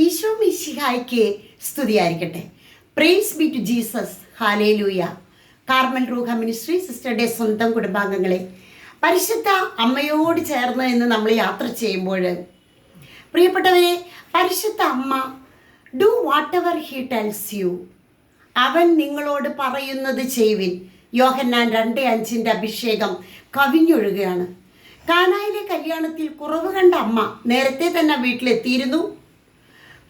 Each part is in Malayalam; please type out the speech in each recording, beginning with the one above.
ഈശോ മിശിഹായ്ക്ക് സ്തുതിയായിരിക്കട്ടെ. പ്രേസ് ബി ടു ജീസസ് ഹാലേ ലൂയ കാർമൽ റൂഹ മിനിസ്ട്രി സിസ്റ്ററുടെ സ്വന്തം കുടുംബാംഗങ്ങളെ പരിശുദ്ധ അമ്മയോട് ചേർന്ന് എന്ന് നമ്മൾ യാത്ര ചെയ്യുമ്പോൾ പ്രിയപ്പെട്ടവരെ പരിശുദ്ധ അമ്മ do whatever he tells you അവൻ നിങ്ങളോട് പറയുന്നത് ചെയ്യുവിൻ. യോഹന്നാൻ രണ്ട് അഞ്ചിന്റെ അഭിഷേകം കവിഞ്ഞൊഴുകയാണ് കാനായിലെ കല്യാണത്തിൽ കുറവ് കണ്ട അമ്മ നേരത്തെ തന്നെ വീട്ടിലെത്തിയിരുന്നു.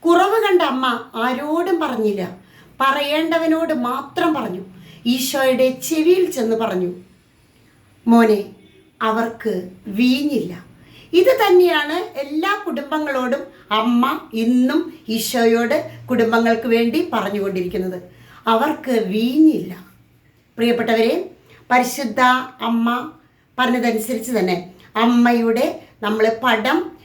കുറവ് കണ്ട അമ്മ ആരോടും പറഞ്ഞില്ല. പറയേണ്ടവനോട് മാത്രം പറഞ്ഞു. ഈശോയുടെ ചെവിയിൽ ചെന്ന് പറഞ്ഞു. മോനെ അവർക്ക് വീഞ്ഞില്ല. ഇത് തന്നെയാണ് എല്ലാ കുടുംബങ്ങളോടും അമ്മ ഇന്നും ഈശോയോട് കുടുംബങ്ങൾക്ക് വേണ്ടി പറഞ്ഞുകൊണ്ടിരിക്കുന്നത്. അവർക്ക് വീഞ്ഞില്ല. പ്രിയപ്പെട്ടവരെ പരിശുദ്ധ അമ്മ പറഞ്ഞതനുസരിച്ച് തന്നെ അമ്മയുടെ നമ്മൾ പടം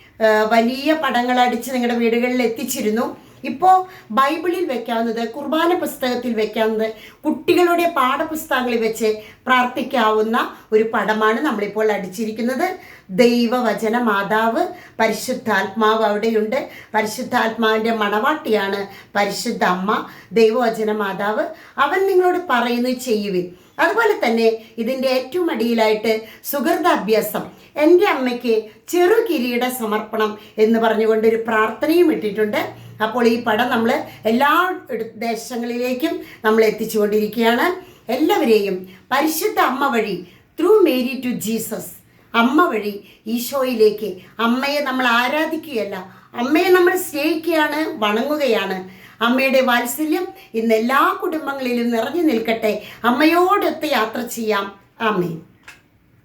വലിയ പടങ്ങൾ അടിച്ച് നിങ്ങളുടെ വീടുകളിൽ എത്തിച്ചിരുന്നു ഇപ്പോൾ ബൈബിളിൽ വെക്കാവുന്നത് കുർബാന പുസ്തകത്തിൽ വെക്കാവുന്നത് കുട്ടികളുടെ പാഠപുസ്തകങ്ങളിൽ വെച്ച് പ്രാർത്ഥിക്കാവുന്ന ഒരു പടമാണ് നമ്മളിപ്പോൾ അടിച്ചിരിക്കുന്നത്. ദൈവവചന മാതാവ് പരിശുദ്ധാത്മാവ് അവിടെയുണ്ട്. പരിശുദ്ധാത്മാവിന്റെ മണവാട്ടിയാണ് പരിശുദ്ധ അമ്മ ദൈവവചന മാതാവ്. അവൻ നിങ്ങളോട് പറയുന്നത് ചെയ്യുവിൻ. അതുപോലെ തന്നെ ഇതിന്റെ ഏറ്റവും അടിയിലായിട്ട് സുഹൃതാഭ്യാസം. എന്റെ അമ്മയ്ക്ക് ചെറുകിരീട സമർപ്പണം എന്ന് പറഞ്ഞുകൊണ്ട് ഒരു പ്രാർത്ഥനയും ഇട്ടിട്ടുണ്ട്. അപ്പോൾ ഈ പടം നമ്മൾ എല്ലാ ദേശങ്ങളിലേക്കും നമ്മൾ എത്തിച്ചുകൊണ്ടിരിക്കുകയാണ്. എല്ലാവരെയും പരിശുദ്ധ അമ്മ വഴി ത്രൂ മേരി ടു ജീസസ് അമ്മ വഴി ഈശോയിലേക്ക് അമ്മയെ നമ്മൾ ആരാധിക്കുകയല്ല അമ്മയെ നമ്മൾ സ്നേഹിക്കുകയാണ് വണങ്ങുകയാണ്. അമ്മയുടെ വാത്സല്യം ഇന്ന് എല്ലാ കുടുംബങ്ങളിലും നിറഞ്ഞു നിൽക്കട്ടെ. അമ്മയോടൊത്ത് യാത്ര ചെയ്യാം. ആമേൻ.